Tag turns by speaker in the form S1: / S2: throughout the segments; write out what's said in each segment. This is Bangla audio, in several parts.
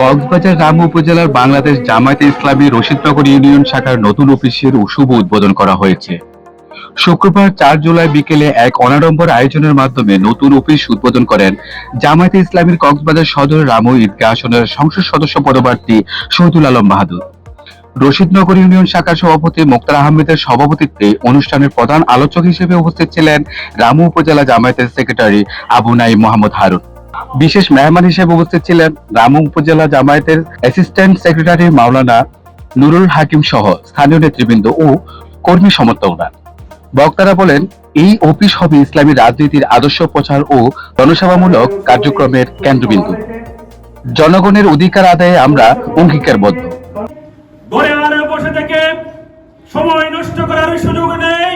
S1: কক্সবাজার রাম উপজেলার বাংলাদেশ জামায়াতে ইসলামী রশিদনগর ইউনিয়ন শাখার নতুন অফিসের শুভ উদ্বোধন করা হয়েছে। শুক্রবার চার জুলাই বিকেলে এক অনাডম্বর আয়োজনের মাধ্যমে নতুন অফিস উদ্বোধন করেন জামায়াতে ইসলামীর কক্সবাজার সদর রামু ঈদগাহ আসনের সংসদ সদস্য পদপ্রার্থী শহীদুল আলম বাহাদুর। রশিদনগর ইউনিয়ন শাখার সভাপতি মোক্তার আহমেদের সভাপতিত্বে অনুষ্ঠানের প্রধান আলোচক হিসেবে উপস্থিত ছিলেন রামু উপজেলা জামায়াতের সেক্রেটারি আবু নাইম মোহাম্মদ হারুন। বিশেষ মেহমান হিসেবে উপস্থিত ছিলেন রামু উপজেলা জামায়াতের অ্যাসিস্ট্যান্ট সেক্রেটারি মাওলানা নুরুল হাকিম সহ স্থানীয় নেতৃবৃন্দ ও কর্মী সমর্থকরা। বক্তারা বলেন, এই অফিস হবে ইসলামী রাজনীতির আদর্শ প্রচার ও জনসেবামূলক কার্যক্রমের কেন্দ্রবিন্দু। জনগণের অধিকার আদায়ে আমরা অঙ্গীকারবদ্ধ।
S2: বসে থেকে সময় নষ্ট করার সুযোগ নেই।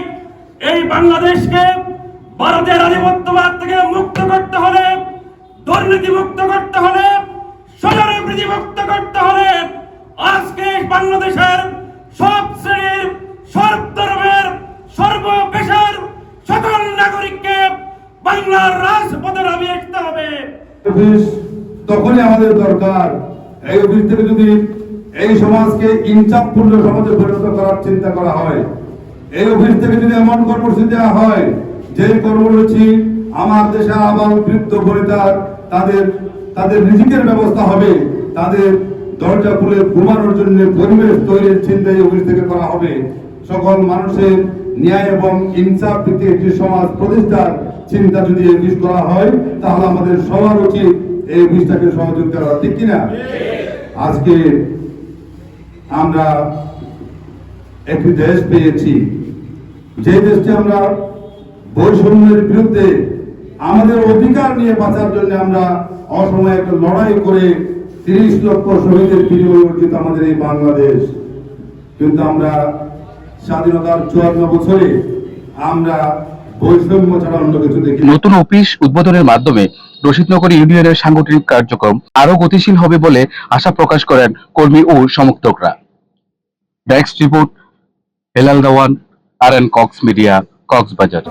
S2: এই বাংলাদেশকে ভারতের আধিপত্যবাদ থেকে মুক্ত করতে হলে দুর্নীতি মুক্ত করতে হলে স্বজনপ্রীতি মুক্ত করতে হলে আজকে বাংলাদেশের সব শ্রেণির, সব ধর্মের সর্ব পেশার সকল নাগরিককে বাংলার রাজপথে নামিয়ে আসতে হবে।
S3: তখনই আমাদের দরকার। এই অফিস থেকে যদি এই সমাজকে ইনচাপপূর্ণ সমাজে পরিণত করার চিন্তা করা হয়, এই অফিস থেকে যদি এমন কর্মসূচি দেওয়া হয় যে কর্মসূচি আমার দেশে আবার বৃদ্ধ বনিতার তাদের তাদের রিজিকের ব্যবস্থা হবে। তাদের দরজা খুলে ঘুমানোর জন্য পরিবেশ তৈরির চিন্তা এই থেকে করা হবে। সকল মানুষের ন্যায় এবং ইনসাফ ভিত্তিক একটি সমাজ প্রতিষ্ঠার চিন্তা যদি অফিস করা হয়, তাহলে আমাদের সবার উচিত এই অফিসটাকে সহযোগিতা করা, ঠিক কিনা আজকে আমরা একটি দেশ পেয়েছি। যে দেশটি আমরা বৈষম্যের বিরুদ্ধে আমাদের অধিকার নিয়ে বাঁচার জন্য আমরা অসময়ে একটা লড়াই করে তিরিশ লক্ষ শহীদের বিনিময়ে অর্জিত আমাদের এই বাংলাদেশ। কিন্তু আমরা স্বাধীনতার চুয়ান্ন বছরে আমরা বৈষম্য ছাড়া অন্য কিছু দেখি
S1: নতুন অফিস উদ্বোধনের মাধ্যমে রশিদনগর ইউনিয়নের সাংগঠনিক কার্যক্রম আরও গতিশীল হবে বলে আশা প্রকাশ করেন কর্মী ও সমর্থকরা। Desk report Helal Dewan R N Cox media Cox's Bazar.